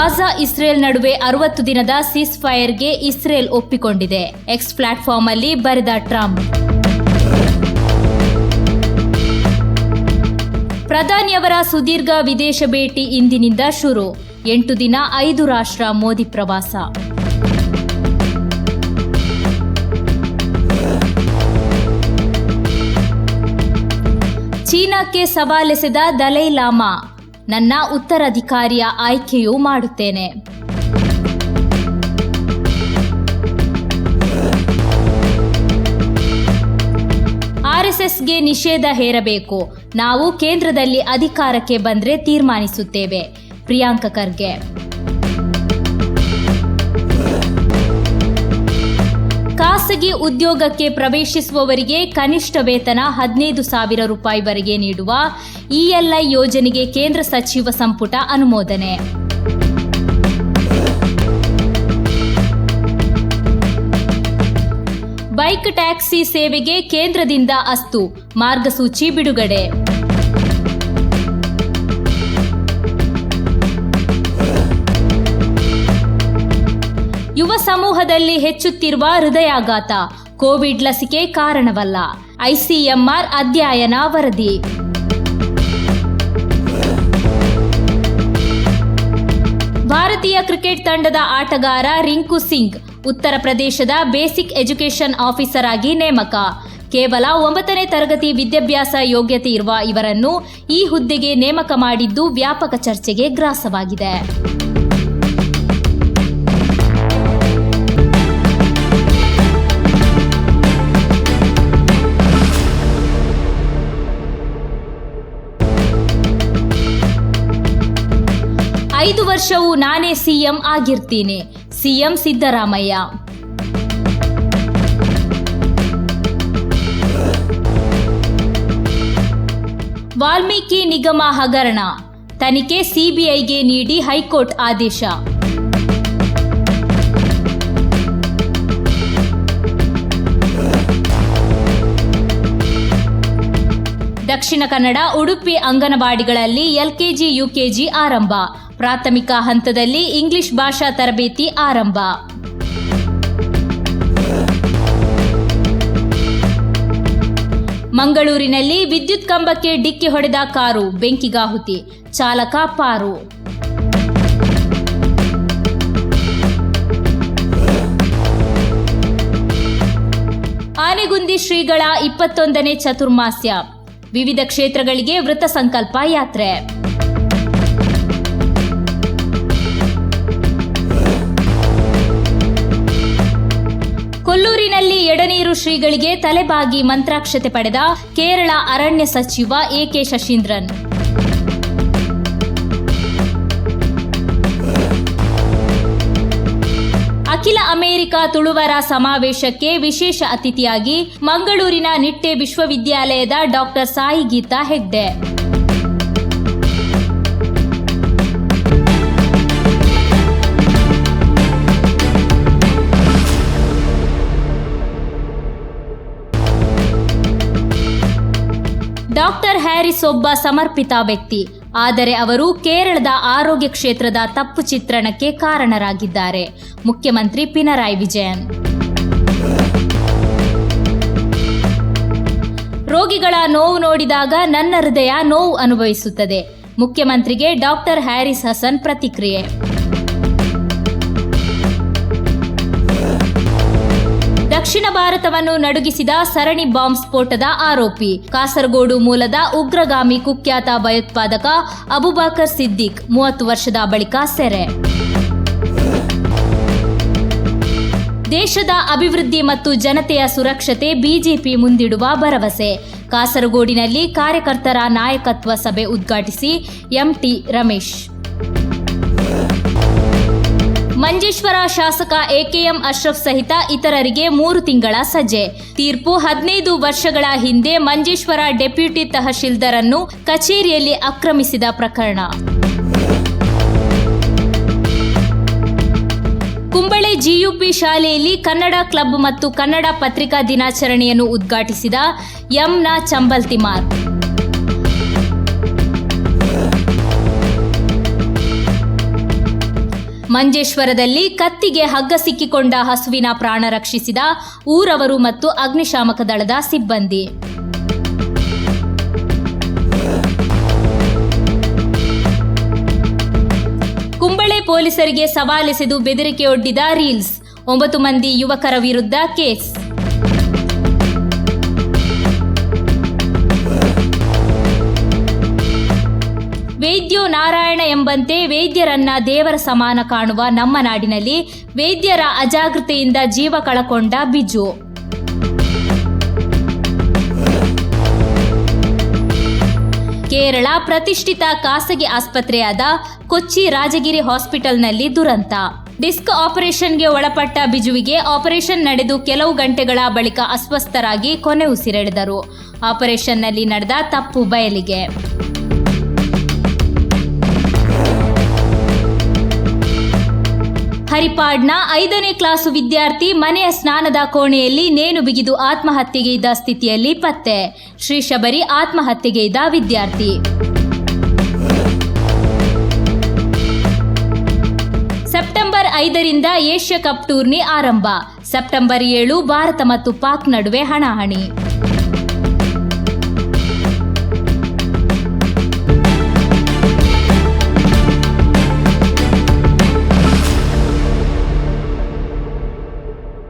Gaza Israel ನಡುವೆ ಅರವತ್ತು ದಿನದ ಸೀಸ್ ಫೈರ್ಗೆ ಇಸ್ರೇಲ್ ಒಪ್ಪಿಕೊಂಡಿದೆ. ಎಕ್ಸ್ ಪ್ಲಾಟ್ಫಾರ್ಮ್ ಅಲ್ಲಿ ಬರೆದ ಟ್ರಂಪ್. ಪ್ರಧಾನಿಯವರ ಸುದೀರ್ಘ ವಿದೇಶ ಭೇಟಿ ಇಂದಿನಿಂದ ಶುರು. ಎಂಟು ದಿನ ಐದು ರಾಷ್ಟ್ರ ಮೋದಿ ಪ್ರವಾಸ. ಚೀನಾಕ್ಕೆ ಸವಾಲೆಸೆದ ದಲೈ ಲಾಮಾ. ನನ್ನ ಉತ್ತರಾಧಿಕಾರಿಯ ಆಯ್ಕೆಯೂ ಮಾಡುತ್ತೇನೆ. ಆರ್ಎಸ್ಎಸ್ಗೆ ನಿಷೇಧ ಹೇರಬೇಕು. ನಾವು ಕೇಂದ್ರದಲ್ಲಿ ಅಧಿಕಾರಕ್ಕೆ ಬಂದ್ರೆ ತೀರ್ಮಾನಿಸುತ್ತೇವೆ. ಪ್ರಿಯಾಂಕ ಖರ್ಗೆ ಖಾಸಗಿ ಉದ್ಯೋಗಕ್ಕೆ ಪ್ರವೇಶಿಸುವವರಿಗೆ ಕನಿಷ್ಠ ವೇತನ ಹದಿನೈದು ಸಾವಿರ ರೂಪಾಯಿವರೆಗೆ ನೀಡುವ ಇಎಲ್ಐ ಯೋಜನೆಗೆ ಕೇಂದ್ರ ಸಚಿವ ಸಂಪುಟ ಅನುಮೋದನೆ. ಬೈಕ್ ಟ್ಯಾಕ್ಸಿ ಸೇವೆಗೆ ಕೇಂದ್ರದಿಂದ ಅಸ್ತು. ಮಾರ್ಗಸೂಚಿ ಬಿಡುಗಡೆ. ಯುವ ಸಮೂಹದಲ್ಲಿ ಹೆಚ್ಚುತ್ತಿರುವ ಹೃದಯಾಘಾತ, ಕೋವಿಡ್ ಲಸಿಕೆ ಕಾರಣವಲ್ಲ. ಐಸಿಎಂಆರ್ ಅಧ್ಯಯನ ವರದಿ. ಭಾರತೀಯ ಕ್ರಿಕೆಟ್ ತಂಡದ ಆಟಗಾರ ರಿಂಕು ಸಿಂಗ್, ಉತ್ತರ ಪ್ರದೇಶದ ಬೇಸಿಕ್ ಎಜುಕೇಷನ್ ಆಫೀಸರ್ ಆಗಿ ನೇಮಕ. ಕೇವಲ ಒಂಬತ್ತನೇ ತರಗತಿ ವಿದ್ಯಾಭ್ಯಾಸ ಯೋಗ್ಯತೆ ಇರುವ ಇವರನ್ನು ಈ ಹುದ್ದೆಗೆ ನೇಮಕ ಮಾಡಿದ್ದು ವ್ಯಾಪಕ ಚರ್ಚೆಗೆ ಗ್ರಾಸವಾಗಿದೆ. ಐದು ವರ್ಷವೂ ನಾನೇ ಸಿಎಂ ಆಗಿರ್ತೀನಿ. ಸಿಎಂ ಸಿದ್ದರಾಮಯ್ಯ. ವಾಲ್ಮೀಕಿ ನಿಗಮ ಹಗರಣ. ತನಿಖೆ ಸಿಬಿಐಗೆ ನೀಡಿ ಹೈಕೋರ್ಟ್ ಆದೇಶ. ದಕ್ಷಿಣ ಕನ್ನಡ ಉಡುಪಿ ಅಂಗನವಾಡಿಗಳಲ್ಲಿ ಎಲ್ಕೆಜಿ, ಯುಕೆಜಿ ಆರಂಭ. ಪ್ರಾಥಮಿಕ ಹಂತದಲ್ಲಿ ಇಂಗ್ಲಿಷ್ ಭಾಷಾ ತರಬೇತಿ ಆರಂಭ. ಮಂಗಳೂರಿನಲ್ಲಿ ವಿದ್ಯುತ್ ಕಂಬಕ್ಕೆ ಡಿಕ್ಕಿ ಹೊಡೆದ ಕಾರು, ಬೆಂಕಿಗಾಹುತಿ, ಚಾಲಕ ಪಾರು. ಆನೆಗುಂದಿ ಶ್ರೀಗಳ ಇಪ್ಪತ್ತೊಂದನೇ ಚತುರ್ಮಾಸ್ಯ. ವಿವಿಧ ಕ್ಷೇತ್ರಗಳಿಗೆ ವೃತ ಸಂಕಲ್ಪ ಯಾತ್ರೆ. ಶ್ರೀಗಳಿಗೆ ತಲೆಬಾಗಿ ಮಂತ್ರಾಕ್ಷತೆ ಪಡೆದ ಕೇರಳ ಅರಣ್ಯ ಸಚಿವ ಎಕೆ ಶಶೀಂದ್ರನ್. ಅಖಿಲ ಅಮೆರಿಕ ತುಳುವರ ಸಮಾವೇಶಕ್ಕೆ ವಿಶೇಷ ಅತಿಥಿಯಾಗಿ ಮಂಗಳೂರಿನ ನಿಟ್ಟೆ ವಿಶ್ವವಿದ್ಯಾಲಯದ doctor Sai Geetha Hegde. Doctor Harris ಒಬ್ಬ ಸಮರ್ಪಿತ ವ್ಯಕ್ತಿ. ಆದರೆ ಅವರು ಕೇರಳದ ಆರೋಗ್ಯ ಕ್ಷೇತ್ರದ ತಪ್ಪು ಚಿತ್ರಣಕ್ಕೆ ಕಾರಣರಾಗಿದ್ದಾರೆ. ಮುಖ್ಯಮಂತ್ರಿ ಪಿನರಾಯಿ ವಿಜಯನ್. ರೋಗಿಗಳ ನೋವು ನೋಡಿದಾಗ ನನ್ನ ಹೃದಯ ನೋವು ಅನುಭವಿಸುತ್ತದೆ. ಮುಖ್ಯಮಂತ್ರಿಗೆ ಡಾಕ್ಟರ್ ಹ್ಯಾರಿಸ್ ಹಸನ್ ಪ್ರತಿಕ್ರಿಯೆ. ಭಾರತವನ್ನು ನಡುಗಿಸಿದ ಸರಣಿ ಬಾಂಬ್ ಸ್ಫೋಟದ ಆರೋಪಿ. ಕಾಸರಗೋಡು ಮೂಲದ ಉಗ್ರಗಾಮಿ ಕುಖ್ಯಾತ ಭಯೋತ್ಪಾದಕ ಅಬುಬಾಕರ್ ಸಿದ್ದಿಕ್ ಮೂವತ್ತು ವರ್ಷದ ಬಳಿಕ ಸೆರೆ. ದೇಶದ ಅಭಿವೃದ್ಧಿ ಮತ್ತು ಜನತೆಯ ಸುರಕ್ಷತೆ ಬಿಜೆಪಿ ಮುಂದಿಡುವ ಭರವಸೆ. ಕಾಸರಗೋಡಿನಲ್ಲಿ ಕಾರ್ಯಕರ್ತರ ನಾಯಕತ್ವ ಸಭೆ ಉದ್ಘಾಟಿಸಿ ಎಂಟಿ ರಮೇಶ್. ಮಂಜೇಶ್ವರ ಶಾಸಕ ಎಕೆಎಂ ಅಶ್ರಫ್ ಸಹಿತ ಇತರರಿಗೆ ಮೂರು ತಿಂಗಳ ಸಜೆ. ತೀರ್ಪು ಹದಿನೈದು ವರ್ಷಗಳ ಹಿಂದೆ ಮಂಜೇಶ್ವರ ಡೆಪ್ಯೂಟಿ ತಹಶೀಲ್ದಾರ್ ಅನ್ನು ಕಚೇರಿಯಲ್ಲಿ ಆಕ್ರಮಿಸಿದ ಪ್ರಕರಣ. ಕುಂಬಳೆ ಜಿಯುಪಿ ಶಾಲೆಯಲ್ಲಿ ಕನ್ನಡ ಕ್ಲಬ್ ಮತ್ತು ಕನ್ನಡ ಪತ್ರಿಕಾ ದಿನಾಚರಣೆಯನ್ನು ಉದ್ಘಾಟಿಸಿದ ಎಂನ ಚಂಬಲ್ತಿಮಾರ್ ಮಂಜೇಶ್ವರದಲ್ಲಿ ಕತ್ತಿಗೆ ಹಗ್ಗ ಸಿಕ್ಕಿಕೊಂಡ ಹಸುವಿನ ಪ್ರಾಣ ರಕ್ಷಿಸಿದ ಊರವರು ಮತ್ತು ಅಗ್ನಿಶಾಮಕ ದಳದ ಸಿಬ್ಬಂದಿ. ಕುಂಬಳೆ ಪೊಲೀಸರಿಗೆ ಸವಾಲೆಸೆದು ಬೆದರಿಕೆಯೊಡ್ಡಿದ ರೀಲ್ಸ್. ಒಂಬತ್ತು ಮಂದಿ ಯುವಕರ ವಿರುದ್ಧ ಕೇಸ್. ವೈದ್ಯೋ ನಾರಾಯಣ ಎಂಬಂತೆ ವೈದ್ಯರನ್ನ ದೇವರ ಸಮಾನ ಕಾಣುವ ನಮ್ಮ ನಾಡಿನಲ್ಲಿ ವೈದ್ಯರ ಅಜಾಗೃತೆಯಿಂದ ಜೀವ ಕಳಕೊಂಡ ಬಿಜು. ಕೇರಳ ಪ್ರತಿಷ್ಠಿತ ಖಾಸಗಿ ಆಸ್ಪತ್ರೆಯಾದ ಕೊಚ್ಚಿ ರಾಜಗಿರಿ ಹಾಸ್ಪಿಟಲ್ನಲ್ಲಿ ದುರಂತ. ಡಿಸ್ಕ್ ಆಪರೇಷನ್ಗೆ ಒಳಪಟ್ಟ ಬಿಜುವಿಗೆ ಆಪರೇಷನ್ ನಡೆದು ಕೆಲವು ಗಂಟೆಗಳ ಬಳಿಕ ಅಸ್ವಸ್ಥರಾಗಿ ಕೊನೆ ಉಸಿರೆಳೆದರು. ಆಪರೇಷನ್ನಲ್ಲಿ ನಡೆದ ತಪ್ಪು ಬಯಲಿಗೆ. ಹರಿಪಾಡ್ನ ಐದನೇ ಕ್ಲಾಸು ವಿದ್ಯಾರ್ಥಿ ಮನೆಯ ಸ್ನಾನದ ಕೋಣೆಯಲ್ಲಿ ನೇಣು ಬಿಗಿದು ಆತ್ಮಹತ್ಯೆಗೆ ಇದ್ದ ಸ್ಥಿತಿಯಲ್ಲಿ ಪತ್ತೆ. ಶ್ರೀ ಶಬರಿ ಆತ್ಮಹತ್ಯೆಗೆ ಇದ್ದ ವಿದ್ಯಾರ್ಥಿ. ಸೆಪ್ಟೆಂಬರ್ ಐದರಿಂದ ಏಷ್ಯಾ ಕಪ್ ಟೂರ್ನಿ ಆರಂಭ. ಸೆಪ್ಟೆಂಬರ್ ಏಳು ಭಾರತ ಮತ್ತು ಪಾಕ್ ನಡುವೆ ಹಣಾಹಣಿ.